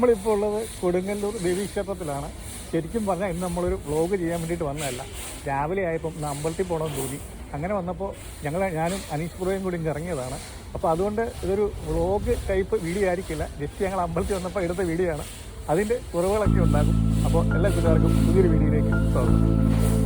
നമ്മളിപ്പോൾ ഉള്ളത് കൊടുങ്ങല്ലൂർ ദേവീക്ഷേത്രത്തിലാണ് ശരിക്കും പറഞ്ഞാൽ ഇന്ന് നമ്മളൊരു വ്ളോഗ് ചെയ്യാൻ വേണ്ടിയിട്ട് വന്നതല്ല. രാവിലെ ആയപ്പം ഇന്ന് അമ്പലത്തിൽ പോകണമെന്ന് തോന്നി അങ്ങനെ വന്നപ്പോൾ ഞങ്ങൾ ഞാനും അനീഷ് പുറയും കൂടി ഇറങ്ങിയതാണ്. അപ്പോൾ അതുകൊണ്ട് ഇതൊരു വ്ളോഗ് ടൈപ്പ് വീഡിയോ ആയിരിക്കില്ല. ജസ്റ്റ് ഞങ്ങൾ അമ്പലത്തിൽ വന്നപ്പോൾ എടുത്ത വീഡിയോ ആണ്. അതിന്റെ കുറവുകളൊക്കെ ഉണ്ടാകും. അപ്പോൾ എല്ലാ കൂട്ടുകാർക്കും പുതിയൊരു വീഡിയോയിലേക്ക് സ്വാഗതം.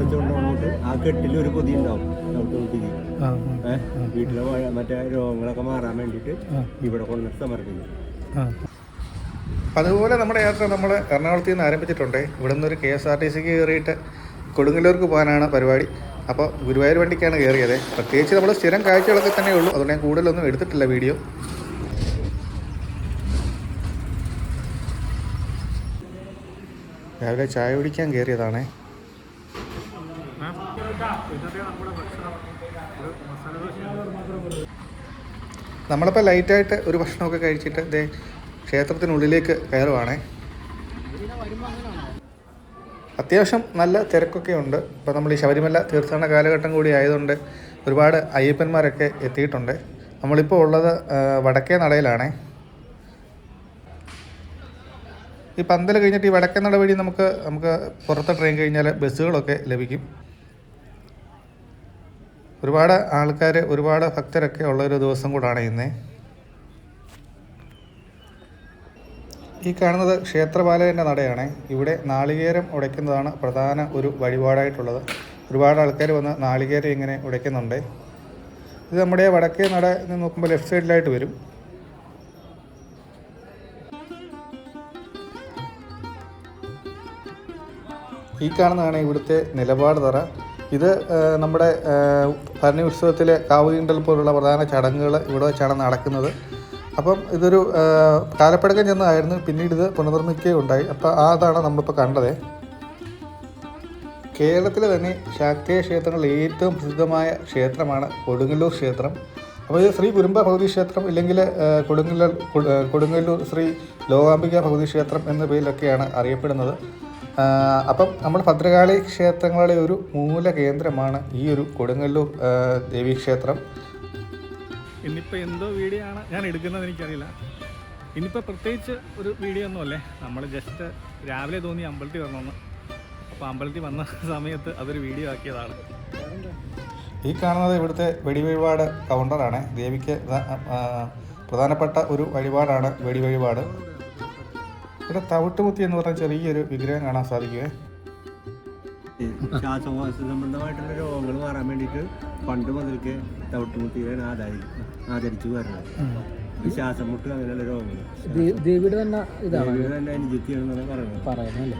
കെട്ട് അരച്ചുകൊണ്ട് വന്നിട്ട് ആ കെട്ടിൽ ഒരു പൊതി ഉണ്ടാവും നമുക്ക് ഏഹ് വീട്ടിലെ മറ്റേ രോഗങ്ങളൊക്കെ മാറാൻ വേണ്ടിയിട്ട് ഇവിടെ കൊണ്ട് സമർപ്പിക്കും. അതുപോലെ നമ്മുടെ യാത്ര നമ്മൾ എറണാകുളത്ത് നിന്ന് ആരംഭിച്ചിട്ടുണ്ട്. ഇവിടെ നിന്ന് ഒരു കെ എസ് ആർ ടി സിക്ക് കയറിയിട്ട് കൊടുങ്ങല്ലൂർക്ക് പോകാനാണ് പരിപാടി. അപ്പോൾ ഗുരുവായൂർ വണ്ടിക്കാണ് കയറിയത്. പ്രത്യേകിച്ച് നമ്മൾ സ്ഥിരം കാഴ്ചകളൊക്കെ തന്നെ ഉള്ളൂ. അതുകൊണ്ട് ഞാൻ കൂടുതലൊന്നും എടുത്തിട്ടില്ല വീഡിയോ. രാവിലെ ചായ കുടിക്കാൻ കയറിയതാണേ. നമ്മളിപ്പോൾ ലൈറ്റായിട്ട് ഒരു ഭക്ഷണമൊക്കെ കഴിച്ചിട്ട് ഇതേ ക്ഷേത്രത്തിനുള്ളിലേക്ക് കയറുവാണേ. അത്യാവശ്യം നല്ല തിരക്കൊക്കെ ഉണ്ട്. ഇപ്പോൾ നമ്മൾ ഈ ശബരിമല തീർത്ഥാടന കാലഘട്ടം കൂടി ആയതുകൊണ്ട് ഒരുപാട് അയ്യപ്പന്മാരൊക്കെ എത്തിയിട്ടുണ്ട്. നമ്മളിപ്പോൾ ഉള്ളത് വടക്കേ നടയിലാണേ. ഈ പന്തൽ കഴിഞ്ഞിട്ട് ഈ വടക്കേ നട വഴി നമുക്ക് നമുക്ക് പുറത്തെ ട്രെയിൻ കഴിഞ്ഞാൽ ബസ്സുകളൊക്കെ ലഭിക്കും. ഒരുപാട് ആൾക്കാർ ഒരുപാട് ഭക്തരൊക്കെ ഉള്ളൊരു ദിവസം കൂടാണ് ഇന്ന്. ഈ കാണുന്നത് ക്ഷേത്രപാലകന്റെ നടയാണ്. ഇവിടെ നാളികേരം ഉടയ്ക്കുന്നതാണ് പ്രധാന ഒരു വഴിപാടായിട്ടുള്ളത്. ഒരുപാട് ആൾക്കാർ വന്ന് നാളികേരം ഇങ്ങനെ ഉടയ്ക്കുന്നുണ്ട്. ഇത് നമ്മുടെ വടക്കേ നട നോക്കുമ്പോൾ ലെഫ്റ്റ് സൈഡിലായിട്ട് വരും. ഈ കാണുന്നതാണ് ഇവിടുത്തെ നിലപാട് തറ. ഇത് നമ്മുടെ ഭരണി ഉത്സവത്തിലെ കാവുകീണ്ടൽ പോലുള്ള പ്രധാന ചടങ്ങുകൾ ഇവിടെ വെച്ചാണ് നടക്കുന്നത്. അപ്പം ഇതൊരു കാലപ്പടക്കം ചെന്നതായിരുന്നു. പിന്നീട് ഇത് പുനർനിർമ്മിക്കുകയുണ്ടായി. അപ്പോൾ ആ അതാണ് നമ്മളിപ്പോൾ കണ്ടത്. കേരളത്തിലെ തന്നെ ശാക്തീയ ക്ഷേത്രങ്ങളിൽ ഏറ്റവും പ്രസിദ്ധമായ ക്ഷേത്രമാണ് കൊടുങ്ങല്ലൂർ ക്ഷേത്രം. അപ്പോൾ ഇത് ശ്രീ കുരുമ്പ ഭഗവതി ക്ഷേത്രം ഇല്ലെങ്കിൽ കൊടുങ്ങല്ലൂർ കൊടുങ്ങല്ലൂർ ശ്രീ ലോകാംബിക ഭഗവതി ക്ഷേത്രം എന്ന പേരിലൊക്കെയാണ് അറിയപ്പെടുന്നത്. അപ്പം നമ്മൾ ഭദ്രകാളി ക്ഷേത്രങ്ങളുടെ ഒരു മൂല കേന്ദ്രമാണ് ഈ ഒരു കൊടുങ്ങല്ലൂർ ദേവീ ദേവീക്ഷേത്രം ഇന്നിപ്പോൾ എന്തോ വീഡിയോ ആണ് ഞാൻ എടുക്കുന്നത് എനിക്കറിയില്ല. ഇന്നിപ്പോൾ പ്രത്യേകിച്ച് ഒരു വീഡിയോ ഒന്നും അല്ലേ? നമ്മൾ ജസ്റ്റ് രാവിലെ തോന്നി അമ്പലത്തിൽ വരണമെന്ന് അപ്പോൾ അമ്പലത്തിൽ വന്ന സമയത്ത് അതൊരു വീഡിയോ ആക്കിയതാണ്. ഈ കാണുന്നത് ഇവിടുത്തെ വെടിവഴിപാട് കൗണ്ടറാണ് ദേവിക്ക് പ്രധാനപ്പെട്ട ഒരു വഴിപാടാണ് വെടി വഴിപാട് ഇവിടെ തവിട്ടുമുത്തി എന്ന് പറഞ്ഞ ചെറിയൊരു വിഗ്രഹം കാണാൻ സാധിക്കുക ശ്വാസകോശ സംബന്ധമായിട്ടുള്ള രോഗങ്ങൾ മാറാൻ വേണ്ടിയിട്ട് പണ്ട് മുതൽക്ക് തവിട്ടുമുത്തിയാണ് ആദായി ആദരിച്ചു വരുന്നത്. ഈ ശ്വാസം മുട്ട് അങ്ങനെയുള്ള രോഗങ്ങൾ. ദേവിയുടെ തന്നെ ഇതാണ് തന്നെ അനുജിത്തിയാണെന്നാണ് പറയുന്നത്. പറയുന്നല്ലേ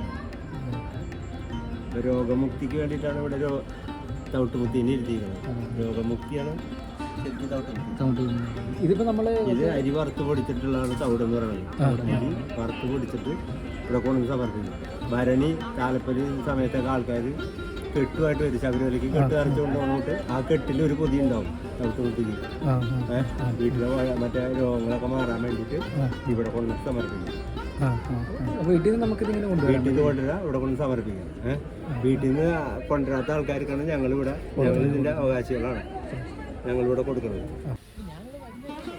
രോഗമുക്തിക്ക് വേണ്ടിയിട്ടാണ് ഇവിടെ തവിട്ടുമുത്തിനെ ഇരുത്തിയിരിക്കുന്നത്. രോഗമുക്തിയാണ് ഇതിപ്പോ നമ്മൾ ഇത് അരി വറുത്ത് പൊടിച്ചിട്ടുള്ളതാണ് തവിട് എന്ന് പറയുന്നത്. അരി വറുത്ത് പൊടിച്ചിട്ട് ഇവിടെ കൊണ്ടു സമർപ്പിക്കും ഭരണി താലപ്പൊലി സമയത്തൊക്കെ ആൾക്കാർ കെട്ടുമായിട്ട് വരും. ശബരിമലയ്ക്ക് കെട്ട് അരച്ചുകൊണ്ട് വന്നിട്ട് ആ കെട്ടിൽ ഒരു പൊതി ഉണ്ടാവും. തവിട്ട് മുട്ടിക്ക് ഏഹ് വീട്ടിലെ മറ്റേ രോഗങ്ങളൊക്കെ മാറാൻ വേണ്ടിയിട്ട് ഇവിടെ കൊണ്ട് സമർപ്പിക്കും വീട്ടിൽ നിന്ന് നമുക്ക് ഇതിങ്ങനെ കൊണ്ടുവരാം വീട്ടിൽ നിന്ന് കൊണ്ടുവരാ ഇവിടെ കൊണ്ട് സമർപ്പിക്കാം ഏഹ് വീട്ടിൽ നിന്ന് കൊണ്ടുവരാത്ത ആൾക്കാർക്കാണ് ഞങ്ങളിവിടെ ഞങ്ങൾ ഇതിന്റെ അവകാശികളാണ്. ഞങ്ങളിവിടെ കൊടുക്കുന്നത്.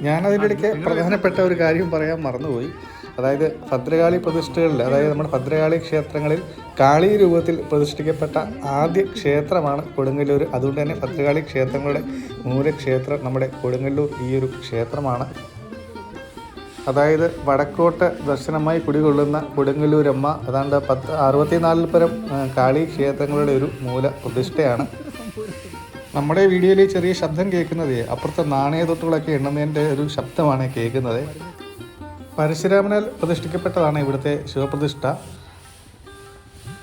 ഞാനതിന്റെ ഇടയ്ക്ക് പ്രധാനപ്പെട്ട ഒരു കാര്യം പറയാൻ മറന്നുപോയി. അതായത് ഭദ്രകാളി പ്രതിഷ്ഠകളിൽ അതായത് നമ്മുടെ ഭദ്രകാളി ക്ഷേത്രങ്ങളിൽ കാളി രൂപത്തിൽ പ്രതിഷ്ഠിക്കപ്പെട്ട ആദ്യ ക്ഷേത്രമാണ് കൊടുങ്ങല്ലൂർ. അതുകൊണ്ട് തന്നെ ഭദ്രകാളി ക്ഷേത്രങ്ങളുടെ മൂലക്ഷേത്രം നമ്മുടെ കൊടുങ്ങല്ലൂർ ഈ ഒരു ക്ഷേത്രമാണ്. അതായത് വടക്കോട്ട് ദർശനമായി കുടികൊള്ളുന്ന കൊടുങ്ങല്ലൂരമ്മ അതാണ്ട് പത്ത് അറുപത്തിനാലിൽ പരം കാളി ക്ഷേത്രങ്ങളുടെ ഒരു മൂല പ്രതിഷ്ഠയാണ്. നമ്മുടെ വീഡിയോയിൽ ചെറിയ ശബ്ദം കേൾക്കുന്നത് അപ്പുറത്തെ നാണയ തൊട്ടുകളൊക്കെ എണ്ണുന്നതിന്റെ ഒരു ശബ്ദമാണ് കേൾക്കുന്നത്. പരശുരാമനാൽ പ്രതിഷ്ഠിക്കപ്പെട്ടതാണ് ഇവിടുത്തെ ശിവപ്രതിഷ്ഠ.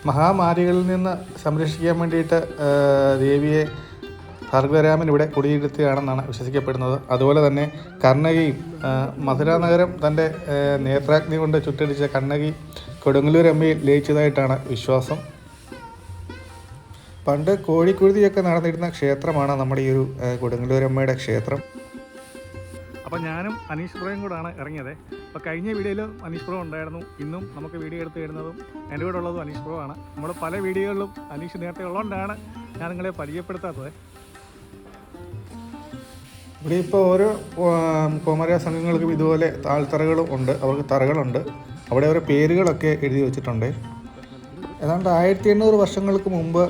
മഹാമാരികളിൽ നിന്ന് സംരക്ഷിക്കാൻ വേണ്ടിയിട്ട് ദേവിയെ ഭാർഗവരാമൻ ഇവിടെ കുടിയിരുത്തുകയാണെന്നാണ് വിശ്വസിക്കപ്പെടുന്നത്. അതുപോലെ തന്നെ കർണകിയും മധുര നഗരം തന്റെ നേത്രാഗ്നി കൊണ്ട് ചുട്ടടിച്ച കണ്ണകി കൊടുങ്ങല്ലൂരമ്മയിൽ ലയിച്ചതായിട്ടാണ് വിശ്വാസം. പണ്ട് കോഴിക്കുഴുതിയൊക്കെ നടന്നിരുന്ന ക്ഷേത്രമാണ് നമ്മുടെ ഈ ഒരു കൊടുങ്ങല്ലൂരമ്മയുടെ ക്ഷേത്രം. അപ്പോൾ ഞാനും അനീഷ് പുറയും കൂടാണ് ഇറങ്ങിയത്. അപ്പോൾ കഴിഞ്ഞ വീഡിയോയിലും അനീഷ് പ്രോ ഉണ്ടായിരുന്നു. ഇന്നും നമുക്ക് വീഡിയോ എടുത്ത് തരുന്നതും എന്റെ കൂടെ ഉള്ളതും അനീഷ് പ്രോ ആണ്. നമ്മൾ പല വീഡിയോകളിലും അനീഷ് നേരത്തെ ഉള്ളതുകൊണ്ടാണ് ഞാൻ നിങ്ങളെ പരിചയപ്പെടുത്താത്തത്. ഇവിടെ ഇപ്പോൾ ഓരോ കോമര സംഘങ്ങൾക്കും ഇതുപോലെ താൽത്തറകളും ഉണ്ട്. അവർക്ക് തറകളുണ്ട്. അവിടെ ഓരോ പേരുകളൊക്കെ എഴുതി വെച്ചിട്ടുണ്ട്. ഏതാണ്ട് ആയിരത്തി എണ്ണൂറ് വർഷങ്ങൾക്ക് മുമ്പ്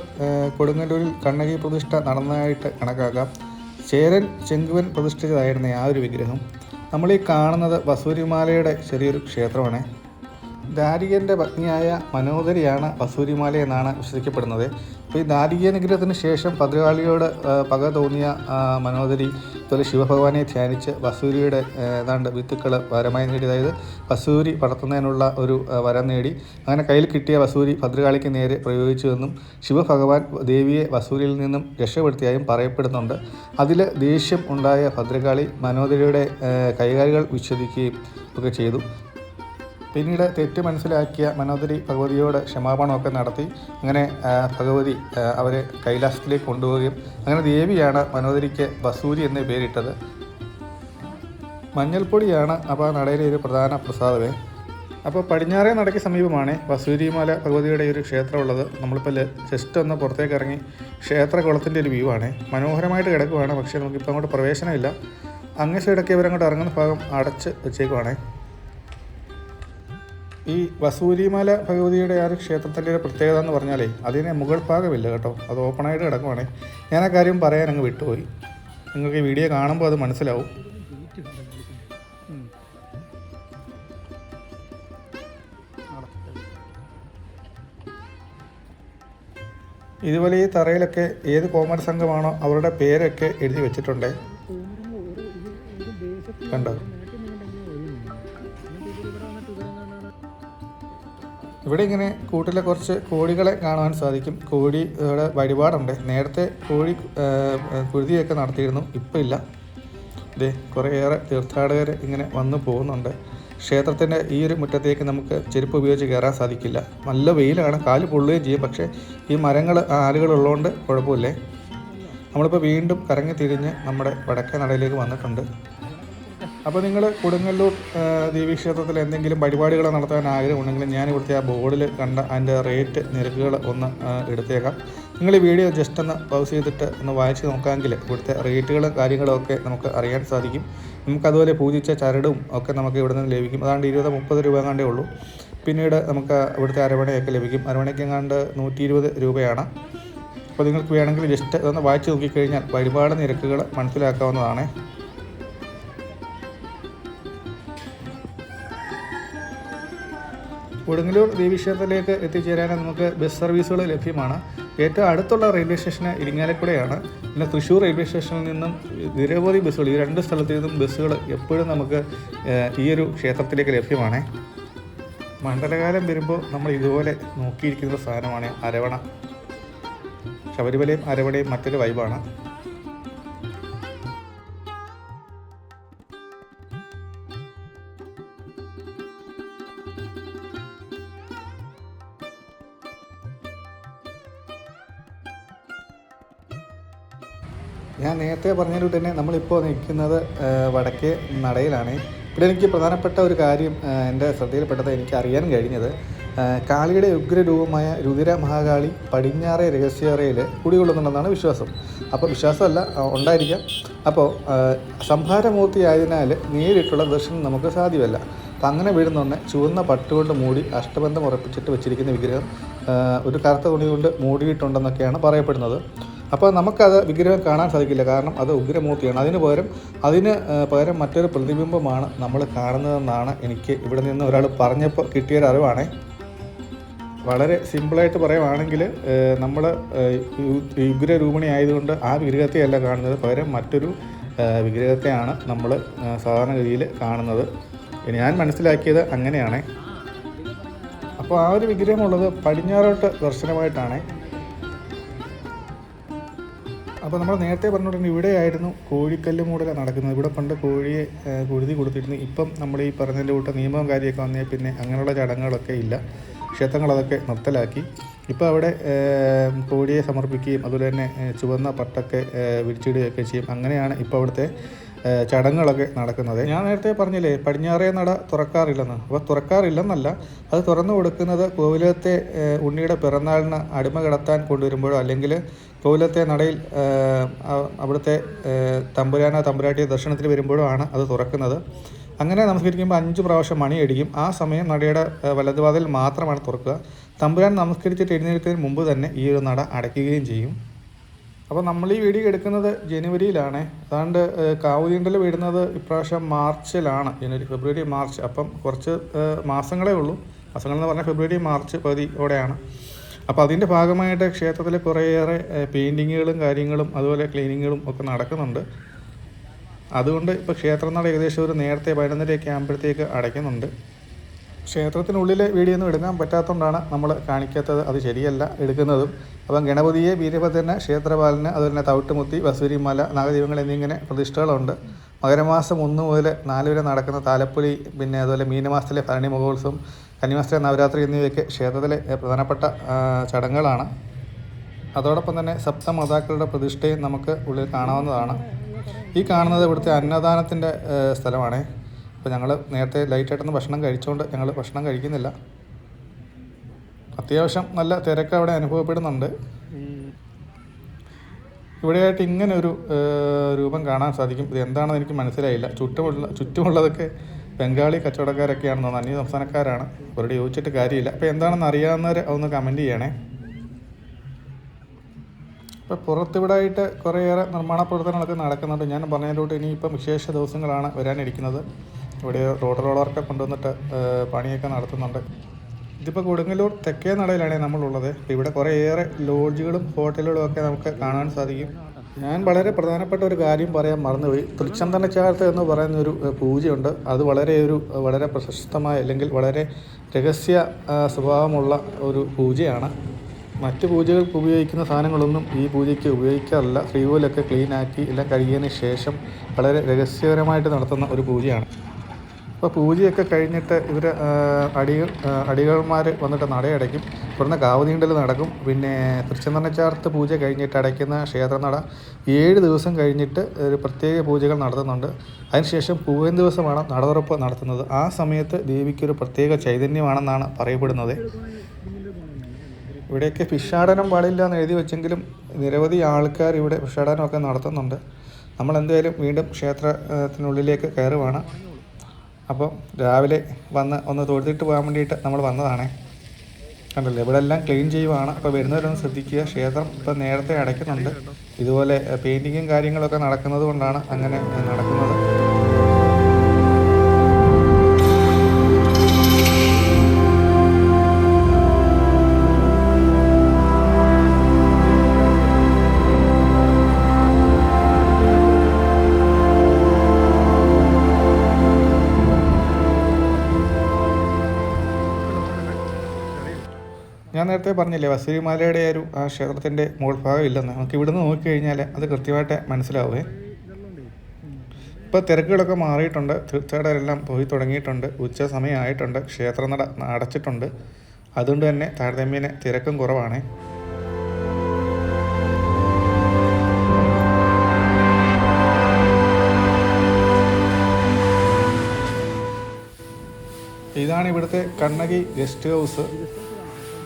കൊടുങ്ങല്ലൂരിൽ കണ്ണകി പ്രതിഷ്ഠ നടന്നതായിട്ട് കണക്കാക്കാം. ചേരൻ ചെങ്കുവൻ പ്രതിഷ്ഠിച്ചതായിരുന്ന ആ ഒരു വിഗ്രഹം. നമ്മൾ ഈ കാണുന്നത് വസൂരിമാലയുടെ ചെറിയൊരു ക്ഷേത്രമാണ്. ദാരികന്റെ പത്നിയായ മനോദരിയാണ് വസൂരിമാല എന്നാണ് വിശ്വസിക്കപ്പെടുന്നത്. അപ്പോൾ ഈ നാരികീയ നിഗ്രഹത്തിന് ശേഷം ഭദ്രകാളിയോട് പക തോന്നിയ മനോദരി ഇതുപോലെ ശിവഭഗവാനെ ധ്യാനിച്ച് വസൂരിയുടെ ഏതാണ്ട് വിത്തുക്കൾ വരമായി നേടി. അതായത് വസൂരി പടർത്തുന്നതിനുള്ള ഒരു വരം നേടി. അങ്ങനെ കയ്യിൽ കിട്ടിയ വസൂരി ഭദ്രകാളിക്ക് നേരെ പ്രയോഗിച്ചുവെന്നും ശിവഭഗവാൻ ദേവിയെ വസൂരിയിൽ നിന്നും രക്ഷപ്പെടുത്തിയായും പറയപ്പെടുന്നുണ്ട്. അതിൽ ദേഷ്യം ഉണ്ടായ ഭദ്രകാളി മനോദരിയുടെ കൈകാലുകൾ വിച്ഛേദിക്കുകയും ഒക്കെ ചെയ്തു. പിന്നീട് തെറ്റ് മനസ്സിലാക്കിയ മനോദരി ഭഗവതിയോട് ക്ഷമാപണമൊക്കെ നടത്തി. അങ്ങനെ ഭഗവതി അവരെ കൈലാസത്തിലേക്ക് കൊണ്ടുപോവുകയും അങ്ങനെ ദേവിയാണ് മനോദരിക്ക് ബസൂരി എന്ന് പേരിട്ടത്. മഞ്ഞൾപ്പൊടിയാണ് അപ്പോൾ ആ നടയിലെ ഒരു പ്രധാന പ്രസാദമേ. അപ്പോൾ പടിഞ്ഞാറേ നടയ്ക്ക് സമീപമാണ് വസൂരിമല ഭഗവതിയുടെ ഒരു ക്ഷേത്രമുള്ളത്. നമ്മളിപ്പോൾ ജസ്റ്റ് ഒന്ന് പുറത്തേക്ക് ഇറങ്ങി ക്ഷേത്ര കുളത്തിന്റെ ഒരു വ്യൂ ആണ് മനോഹരമായിട്ട് കിടക്കുവാണ് പക്ഷേ നമുക്കിപ്പോൾ അങ്ങോട്ട് പ്രവേശനമില്ല. അങ്ങേ സൈഡൊക്കെ ഇവരങ്ങോട്ട് ഇറങ്ങുന്ന ഭാഗം അടച്ച് വെച്ചേക്കുവാണേ. ഈ വസൂരിമല ഭഗവതിയുടെ ആ ഒരു ക്ഷേത്രത്തിന്റെ ഒരു പ്രത്യേകത എന്ന് പറഞ്ഞാലേ അതിന് മുകൾ ഭാഗമില്ല കേട്ടോ. അത് ഓപ്പണായിട്ട് കിടക്കുവാണേ. ഞാൻ ആ കാര്യം പറയാൻ അങ്ങ് വിട്ടുപോയി. നിങ്ങൾക്ക് ഈ വീഡിയോ കാണുമ്പോൾ അത് മനസ്സിലാവും. ഇതുപോലെ ഈ തറയിലൊക്കെ ഏത് കോമേഴ്സ് സംഘമാണോ അവരുടെ പേരൊക്കെ എഴുതി വെച്ചിട്ടുണ്ട്. കണ്ടോ? ഇവിടെ ഇങ്ങനെ കൂട്ടിലെ കുറച്ച് കോഴികളെ കാണുവാൻ സാധിക്കും. കോഴി ഇവിടെ വഴിപാടുണ്ട്. നേരത്തെ കോഴി കുരുതിയൊക്കെ നടത്തിയിരുന്നു. ഇപ്പം ഇല്ല. ഇതേ കുറേയേറെ തീർത്ഥാടകർ ഇങ്ങനെ വന്നു പോകുന്നുണ്ട്. ക്ഷേത്രത്തിന്റെ ഈ ഒരു മുറ്റത്തേക്ക് നമുക്ക് ചെരുപ്പ് ഉപയോഗിച്ച് കയറാൻ സാധിക്കില്ല. നല്ല വെയിലാണ്. കാൽ പൊള്ളുകയും ചെയ്യും. പക്ഷേ ഈ മരങ്ങൾ ആലുകളുള്ളതുകൊണ്ട് കുഴപ്പമില്ലേ? നമ്മളിപ്പോൾ വീണ്ടും കറങ്ങി തിരിഞ്ഞ് നമ്മുടെ വടക്കേ നടയിലേക്ക് വന്നിട്ടുണ്ട്. അപ്പോൾ നിങ്ങൾ കൊടുങ്ങല്ലൂർ ദേവീക്ഷേത്രത്തിൽ എന്തെങ്കിലും പരിപാടികൾ നടത്താൻ ആഗ്രഹമുണ്ടെങ്കിൽ ഞാൻ ഇവിടുത്തെ ആ ബോർഡിൽ കണ്ട അതിന്റെ റേറ്റ് നിരക്കുകൾ ഒന്ന് എടുത്തേക്കാം. നിങ്ങൾ ഈ വീഡിയോ ജസ്റ്റ് ഒന്ന് പൗസ് ചെയ്തിട്ട് ഒന്ന് വായിച്ച് നോക്കാമെങ്കിൽ ഇവിടുത്തെ റേറ്റുകളും കാര്യങ്ങളും ഒക്കെ നമുക്ക് അറിയാൻ സാധിക്കും. നമുക്കതുപോലെ പൂജിച്ച ചരടും ഒക്കെ നമുക്ക് ഇവിടെ നിന്ന് ലഭിക്കും. അതാണ്ട് ഇരുപത് മുപ്പത് രൂപ കണ്ടേ ഉള്ളൂ. പിന്നീട് നമുക്ക് ഇവിടുത്തെ അരവണയൊക്കെ ലഭിക്കും. അരവണയ്ക്ക് എങ്ങാണ്ട് നൂറ്റി ഇരുപത് രൂപയാണ്. അപ്പോൾ നിങ്ങൾക്ക് വേണമെങ്കിൽ ജസ്റ്റ് ഒന്ന് വായിച്ച് നോക്കിക്കഴിഞ്ഞാൽ ഒരുപാട് നിരക്കുകൾ മനസ്സിലാക്കാവുന്നതാണ്. കൊടുങ്ങല്ലൂർ ദേവീക്ഷേത്രത്തിലേക്ക് എത്തിച്ചേരാൻ നമുക്ക് ബസ് സർവീസുകൾ ലഭ്യമാണ്. ഏറ്റവും അടുത്തുള്ള റെയിൽവേ സ്റ്റേഷന് ഇരിങ്ങാലക്കുടയാണ്. പിന്നെ തൃശ്ശൂർ റെയിൽവേ സ്റ്റേഷനിൽ നിന്നും നിരവധി ബസ്സുകൾ ഈ രണ്ട് സ്ഥലത്തു നിന്നും ബസ്സുകൾ എപ്പോഴും നമുക്ക് ഈ ഒരു ക്ഷേത്രത്തിലേക്ക് ലഭ്യമാണ്. മണ്ഡലകാലം വരുമ്പോൾ നമ്മൾ ഇതുപോലെ നോക്കിയിരിക്കുന്ന സാധനമാണ് അരവണ. ശബരിമലയും അരവണയും മറ്റൊരു വൈബാണ് ഞാൻ നേരത്തെ പറഞ്ഞതിൽ തന്നെ നമ്മളിപ്പോൾ നിൽക്കുന്നത് വടക്കേ നടയിലാണ്. ഇവിടെ എനിക്ക് പ്രധാനപ്പെട്ട ഒരു കാര്യം എന്റെ ശ്രദ്ധയിൽപ്പെട്ടത് എനിക്ക് അറിയാൻ കഴിഞ്ഞത് കാളിയുടെ ഉഗ്രരൂപമായ രുതിര മഹാകാളി പടിഞ്ഞാറെ രഹസ്യറയിൽ കുടികൊള്ളുന്നുണ്ടെന്നാണ് വിശ്വാസം. അപ്പോൾ വിശ്വാസമല്ല ഉണ്ടായിരിക്കാം. അപ്പോൾ സംഹാരമൂർത്തി ആയതിനാൽ നേരിട്ടുള്ള ദർശനം നമുക്ക് സാധ്യമല്ല. അപ്പം അങ്ങനെ വീഴുന്ന ചുവന്ന പട്ടുകൊണ്ട് മൂടി അഷ്ടബന്ധം ഉറപ്പിച്ചിട്ട് വെച്ചിരിക്കുന്ന വിഗ്രഹം ഒരു കറുത്ത തുണി കൊണ്ട് മൂടിയിട്ടുണ്ടെന്നൊക്കെയാണ് പറയപ്പെടുന്നത്. അപ്പോൾ നമുക്കത് വിഗ്രഹം കാണാൻ സാധിക്കില്ല. കാരണം അത് ഉഗ്രമൂർത്തിയാണ്. അതിന് പകരം അതിന് പകരം മറ്റൊരു പ്രതിബിംബമാണ് നമ്മൾ കാണുന്നതെന്നാണ് എനിക്ക് ഇവിടെ നിന്ന് ഒരാൾ പറഞ്ഞപ്പോൾ കിട്ടിയൊരു അറിവാണേ. വളരെ സിമ്പിളായിട്ട് പറയുവാണെങ്കിൽ നമ്മൾ ഉഗ്രരൂപിണി ആയതുകൊണ്ട് ആ വിഗ്രഹത്തെയല്ല കാണുന്നത്. പകരം മറ്റൊരു വിഗ്രഹത്തെയാണ് നമ്മൾ സാധാരണഗതിയിൽ കാണുന്നത്. ഞാൻ മനസ്സിലാക്കിയത് അങ്ങനെയാണേ. അപ്പോൾ ആ ഒരു വിഗ്രഹമുള്ളത് പടിഞ്ഞാറോട്ട് ദർശനമായിട്ടാണ്. അപ്പോൾ നമ്മൾ നേരത്തെ പറഞ്ഞിട്ടുണ്ട് ഇവിടെയായിരുന്നു കോഴിക്കല്ല് മൂടല നടക്കുന്നത്. ഇവിടെ പണ്ട് കോഴിയെ കൊഴുതി കൊടുത്തിരുന്നു. ഇപ്പം നമ്മൾ ഈ പറഞ്ഞതിന്റെ കൂട്ട നിയമവും കാര്യമൊക്കെ വന്നേ പിന്നെ അങ്ങനെയുള്ള ചടങ്ങുകളൊക്കെ ഇല്ല. ക്ഷേത്രങ്ങൾ അതൊക്കെ നിർത്തലാക്കി. ഇപ്പോൾ അവിടെ കോഴിയെ സമർപ്പിക്കുകയും അതുപോലെ തന്നെ ചുവന്ന പട്ടൊക്കെ വിരിച്ചിടുകയൊക്കെ ചെയ്യും. അങ്ങനെയാണ് ഇപ്പോൾ അവിടുത്തെ ചടങ്ങുകളൊക്കെ നടക്കുന്നത്. ഞാൻ നേരത്തെ പറഞ്ഞില്ലേ പടിഞ്ഞാറേ നട തുറക്കാറില്ലെന്ന്. അപ്പോൾ തുറക്കാറില്ലെന്നല്ല അത് തുറന്നു കൊടുക്കുന്നത് കോവിലത്തെ ഉണ്ണിയുടെ പിറന്നാളിന് അടിമ കിടത്താൻ കൊണ്ടുവരുമ്പോഴോ അല്ലെങ്കിൽ കോവിലത്തെ നടയിൽ അവിടുത്തെ തമ്പുരാന തമ്പുരാട്ടിയെ ദർശനത്തിന് വരുമ്പോഴോ ആണ് അത് തുറക്കുന്നത്. അങ്ങനെ നമസ്കരിക്കുമ്പോൾ അഞ്ച് പ്രാവശ്യം മണിയടിക്കും. ആ സമയം നടയുടെ വലതുവാതിൽ മാത്രമാണ് തുറക്കുക. തമ്പുരാൻ നമസ്കരിച്ചിട്ട് എഴുന്നേൽക്കുന്നതിന് മുമ്പ് തന്നെ ഈ ഒരു നട അടയ്ക്കുകയും ചെയ്യും. അപ്പോൾ നമ്മൾ ഈ വീഡിയോ എടുക്കുന്നത് ജനുവരിയിലാണ്. അതാണ്ട് കാവുതീണ്ടൽ വീടുന്നത് ഇപ്രാവശ്യം മാർച്ചിലാണ്. ജനുവരി ഫെബ്രുവരി മാർച്ച്. അപ്പം കുറച്ച് മാസങ്ങളേ ഉള്ളൂ. മാസങ്ങളെന്ന് പറഞ്ഞാൽ ഫെബ്രുവരി മാർച്ച് പകുതിയോടെയാണ് അപ്പോൾ അതിന്റെ ഭാഗമായിട്ട് ക്ഷേത്രത്തിൽ കുറേയേറെ പെയിന്റിങ്ങുകളും കാര്യങ്ങളും അതുപോലെ ക്ലീനിങ്ങുകളും ഒക്കെ നടക്കുന്നുണ്ട്. അതുകൊണ്ട് ഇപ്പോൾ ക്ഷേത്രനട ഏകദേശം ഒരു നേരത്തെ പതിനൊന്നരയൊക്കെ ആകുമ്പോഴത്തേക്ക് അടയ്ക്കുന്നുണ്ട്. ക്ഷേത്രത്തിനുള്ളിലെ വീഡിയോ ഒന്നും എടുക്കാൻ പറ്റാത്തതുകൊണ്ടാണ് നമ്മൾ കാണിക്കാത്തത്. അത് ശരിയല്ല എടുക്കുന്നതും. അപ്പം ഗണപതിയെ വീരഭദ്രനെ ക്ഷേത്രപാലന് അതുപോലെ തന്നെ തവിട്ടുമുത്തി വസൂരിമല നാഗദീപങ്ങൾ എന്നിങ്ങനെ പ്രതിഷ്ഠകളുണ്ട്. മകരമാസം ഒന്ന് മുതൽ നാല് വരെ നടക്കുന്ന താലപ്പൊലി പിന്നെ അതുപോലെ മീനമാസത്തിലെ ഭരണി മഹോത്സവം കന്നിമാസത്തിലെ നവരാത്രി എന്നിവയൊക്കെ ക്ഷേത്രത്തിലെ പ്രധാനപ്പെട്ട ചടങ്ങുകളാണ്. അതോടൊപ്പം തന്നെ സപ്തമാതാക്കളുടെ പ്രതിഷ്ഠയും നമുക്ക് ഉള്ളിൽ കാണാവുന്നതാണ്. ഈ കാണുന്നത് ഇവിടുത്തെ അന്നദാനത്തിന്റെ സ്ഥലമാണേ സ്ഥലമാണ്. അപ്പോൾ ഞങ്ങൾ നേരത്തെ ലൈറ്റായിട്ടൊന്ന് ഭക്ഷണം കഴിച്ചുകൊണ്ട് ഞങ്ങൾ ഭക്ഷണം കഴിക്കുന്നില്ല. അത്യാവശ്യം നല്ല തിരക്ക് അവിടെ അനുഭവപ്പെടുന്നുണ്ട്. ഇവിടെയായിട്ട് ഇങ്ങനെ ഒരു രൂപം കാണാൻ സാധിക്കും. ഇത് എന്താണെന്ന് എനിക്ക് മനസ്സിലായില്ല. ചുറ്റുമുള്ള ചുറ്റുമുള്ളതൊക്കെ ബംഗാളി കച്ചവടക്കാരൊക്കെയാണെന്ന് തോന്നുന്നു. അന്യ സംസ്ഥാനക്കാരാണ്. അവരോട് ചോദിച്ചിട്ട് കാര്യമില്ല. അപ്പോൾ എന്താണെന്ന് അറിയാവുന്നവർ ഒന്ന് കമന്റ് ചെയ്യണേ. ഇപ്പോൾ പുറത്തിവിടായിട്ട് കുറേയേറെ നിർമ്മാണ പ്രവർത്തനങ്ങളൊക്കെ നടക്കുന്നുണ്ട്. ഞാൻ പറഞ്ഞതിലോട്ട് ഇനിയിപ്പം വിശേഷ ദിവസങ്ങളാണ് വരാനിരിക്കുന്നത്. ഇവിടെ റോഡ് റോളറൊക്കെ കൊണ്ടുവന്നിട്ട് പണിയൊക്കെ നടത്തുന്നുണ്ട്. ഇതിപ്പോൾ കൊടുങ്ങല്ലൂർ തെക്കേ നടയിലാണ് നമ്മളുള്ളത്. ഇവിടെ കുറേയേറെ ലോഡ്ജുകളും ഹോട്ടലുകളും ഒക്കെ നമുക്ക് കാണാൻ സാധിക്കും. ഞാൻ വളരെ പ്രധാനപ്പെട്ട ഒരു കാര്യം പറയാൻ മറന്നുപോയി. തൃച്ചന്തനച്ചാർത്ത് എന്ന് പറയുന്ന ഒരു പൂജയുണ്ട്. അത് വളരെ ഒരു വളരെ പ്രശസ്തമായ അല്ലെങ്കിൽ വളരെ രഹസ്യ സ്വഭാവമുള്ള ഒരു പൂജയാണ്. മറ്റ് പൂജകൾക്ക് ഉപയോഗിക്കുന്ന സാധനങ്ങളൊന്നും ഈ പൂജയ്ക്ക് ഉപയോഗിക്കാറില്ല. ശ്രീകോലൊക്കെ ക്ലീൻ ആക്കി എല്ലാം കഴുകിയതിന് ശേഷം വളരെ രഹസ്യകരമായിട്ട് നടത്തുന്ന ഒരു പൂജയാണ്. അപ്പോൾ പൂജയൊക്കെ കഴിഞ്ഞിട്ട് ഇവർ അടികൾ അടികൾമാർ വന്നിട്ട് നടയടയ്ക്കും. ഇവിടുന്ന് കാവുതീണ്ടൽ നടക്കും. പിന്നെ തൃച്ചന്തനച്ചാർത്ത് പൂജ കഴിഞ്ഞിട്ട് അടയ്ക്കുന്ന ക്ഷേത്രനട ഏഴ് ദിവസം കഴിഞ്ഞിട്ട് ഒരു പ്രത്യേക പൂജകൾ നടത്തുന്നുണ്ട്. അതിനുശേഷം പൂവൻ ദിവസമാണ് നടതുറപ്പ് നടത്തുന്നത്. ആ സമയത്ത് ദേവിക്കൊരു പ്രത്യേക ചൈതന്യമാണെന്നാണ് പറയപ്പെടുന്നത്. ഇവിടെയൊക്കെ ഭിക്ഷാടനം പാടില്ല എന്ന് എഴുതി വെച്ചെങ്കിലും നിരവധി ആൾക്കാർ ഇവിടെ ഭിക്ഷാടനമൊക്കെ നടത്തുന്നുണ്ട്. നമ്മൾ എന്തായാലും വീണ്ടും ക്ഷേത്രത്തിനുള്ളിലേക്ക് കയറുവാണ്. അപ്പം രാവിലെ വന്ന് ഒന്ന് തൊഴുതിട്ട് പോകാൻ വേണ്ടിയിട്ട് നമ്മൾ വന്നതാണേ. കണ്ടല്ലേ? ഇവിടെ എല്ലാം ക്ലീൻ ചെയ്യുവാണ്. അപ്പോൾ വരുന്നവരൊന്ന് ശ്രദ്ധിക്കുക. ക്ഷേത്രം ഇപ്പം നേരത്തെ അടയ്ക്കുന്നുണ്ട്. ഇതുപോലെ പെയിന്റിങ്ങും കാര്യങ്ങളൊക്കെ നടക്കുന്നത് കൊണ്ടാണ് അങ്ങനെ നടക്കുന്നത്. ഞാൻ നേരത്തെ പറഞ്ഞില്ലേ വസൂരിമാലയുടെ ഒരു ആ ക്ഷേത്രത്തിന്റെ മുകൾഭാഗം ഇല്ലെന്ന്. നമുക്ക് ഇവിടുന്ന് നോക്കിക്കഴിഞ്ഞാൽ അത് കൃത്യമായിട്ട് മനസ്സിലാവേ. ഇപ്പോൾ തിരക്കുകളൊക്കെ മാറിയിട്ടുണ്ട്. തീർത്ഥാടകരെല്ലാം പോയി തുടങ്ങിയിട്ടുണ്ട്. ഉച്ച സമയമായിട്ടുണ്ട്. ക്ഷേത്രനട അടച്ചിട്ടുണ്ട് അതുകൊണ്ട് തന്നെ താരതമ്യേന തിരക്കും കുറവാണ്. ഇതാണ് ഇവിടുത്തെ കണ്ണകി ഗസ്റ്റ് ഹൗസ്.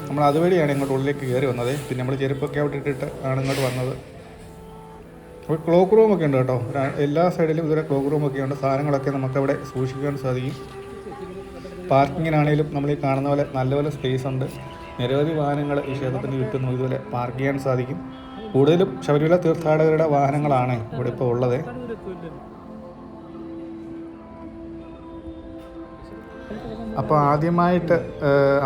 നമ്മൾ അതുവഴിയാണ് ഇങ്ങോട്ട് ഉള്ളിലേക്ക് കയറി വന്നത്. പിന്നെ നമ്മൾ ചെരുപ്പൊക്കെ അവിടെ ഇട്ടിട്ട് ആണ് ഇങ്ങോട്ട് വന്നത്. അപ്പോൾ ക്ലോക്ക് റൂമൊക്കെ ഉണ്ട് കേട്ടോ. എല്ലാ സൈഡിലും ഇതുവരെ ക്ലോക്ക് റൂമൊക്കെ ഉണ്ട്. സാധനങ്ങളൊക്കെ നമുക്കവിടെ സൂക്ഷിക്കാൻ സാധിക്കും. പാർക്കിങ്ങിനാണേലും നമ്മൾ ഈ കാണുന്ന പോലെ നല്ലപോലെ സ്പേസ് ഉണ്ട്. നിരവധി വാഹനങ്ങൾ ഈ ക്ഷേത്രത്തിന് ചുറ്റും ഇതുപോലെ പാർക്ക് ചെയ്യാൻ സാധിക്കും. കൂടുതലും ശബരിമല തീർത്ഥാടകരുടെ വാഹനങ്ങളാണ് ഇവിടെ ഇപ്പോൾ ഉള്ളത്. അപ്പോൾ ആദ്യമായിട്ട്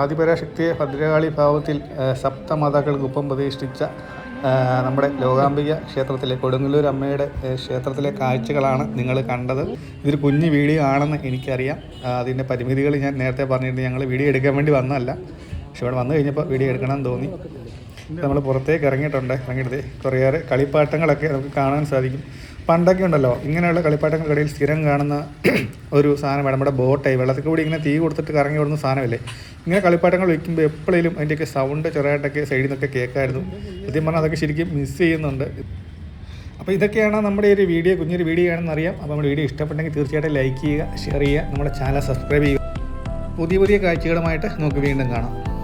ആദിപരാശക്തിയെ ഭദ്രകാളി ഭാവത്തിൽ സപ്തമാതാക്കൾക്കൊപ്പം പ്രതിഷ്ഠിച്ച നമ്മുടെ ലോകാംബിക ക്ഷേത്രത്തിലെ കൊടുങ്ങല്ലൂർ അമ്മയുടെ ക്ഷേത്രത്തിലെ കാഴ്ചകളാണ് നിങ്ങൾ കണ്ടത്. ഇതൊരു കുഞ്ഞു വീഡിയോ ആണെന്ന് എനിക്കറിയാം. അതിന്റെ പരിമിതികൾ ഞാൻ നേരത്തെ പറഞ്ഞിട്ടുണ്ട് ഞങ്ങൾ വീഡിയോ എടുക്കാൻ വേണ്ടി വന്നതല്ല. പക്ഷെ ഇവിടെ വന്നു കഴിഞ്ഞപ്പോൾ വീഡിയോ എടുക്കണമെന്ന് തോന്നി. നമ്മൾ പുറത്തേക്ക് ഇറങ്ങിയിട്ടുണ്ട്. ഇറങ്ങിയിട്ട് കുറേയേറെ കളിപ്പാട്ടങ്ങളൊക്കെ നമുക്ക് കാണാൻ സാധിക്കും. പണ്ടൊക്കെ ഉണ്ടല്ലോ ഇങ്ങനെയുള്ള കളിപ്പാട്ടങ്ങൾക്കിടയിൽ സ്ഥിരം കാണുന്ന ഒരു സാധനമാണ് നമ്മുടെ ബോട്ടായി വെള്ളത്തിൽ കൂടി ഇങ്ങനെ തീ കൊടുത്തിട്ട് കറങ്ങി വിടുന്ന സാധനമല്ലേ? ഇങ്ങനെ കളിപ്പാട്ടങ്ങൾ വയ്ക്കുമ്പോൾ എപ്പോഴേലും അതിന്റെയൊക്കെ സൗണ്ട് ചെറുതായിട്ടൊക്കെ സൈഡിൽ നിന്നൊക്കെ കേൾക്കായിരുന്നു. സത്യം പറഞ്ഞാൽ അതൊക്കെ ശരിക്കും മിസ് ചെയ്യുന്നുണ്ട്. അപ്പോൾ ഇതൊക്കെയാണ് നമ്മുടെ ഒരു വീഡിയോ കുഞ്ഞൊരു വീഡിയോ ആണെന്ന് അറിയാം. അപ്പോൾ നമ്മുടെ വീഡിയോ ഇഷ്ടപ്പെട്ടെങ്കിൽ തീർച്ചയായിട്ടും ലൈക്ക് ചെയ്യുക ഷെയർ ചെയ്യുക നമ്മുടെ ചാനൽ സബ്സ്ക്രൈബ് ചെയ്യുക. പുതിയ പുതിയ കാഴ്ചകളുമായിട്ട് നമുക്ക് വീണ്ടും കാണാം.